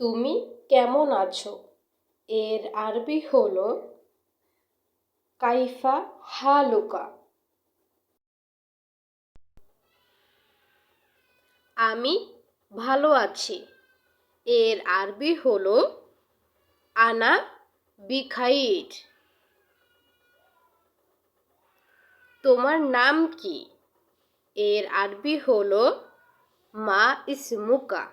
তুমি কেমন আছো? এর আরবি হল, কাইফা হালুকা। আমি ভালো আছি। এর আরবি হল, আনা বিখাইট তোমার নাম কি? এর আরবি হল, মা ইসমুকা।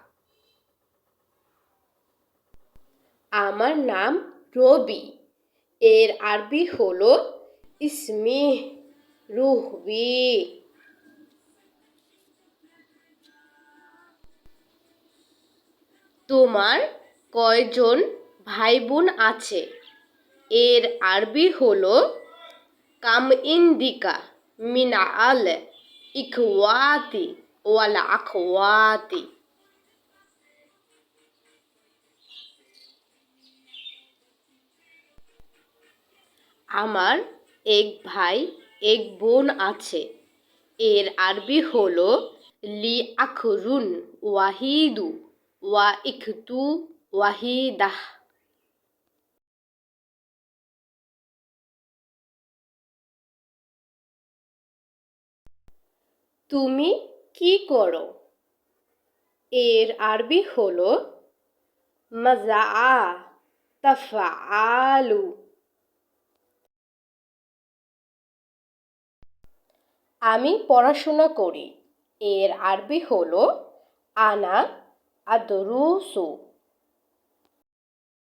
আমার নাম রবি। এর আরবি হলো ইসমিহ, রুহবি। তোমার কয়জন ভাই বোন আছে? এর আরবি হলো কাম ইন্দিকা মিনা আল ইখওয়াতি ওয়াল আখওয়াতি। আমার এক ভাই, এক বোন আছে। এর আরবি হলো লি আখরুন ওয়াহিদু ওয়া ইখতু ওয়াহিদাহ। তুমি কি করো? এর আরবি হলো মাজা তাফআলু। আমি পড়াশোনা করি। এর আরবি হলো আনা আদরুসু।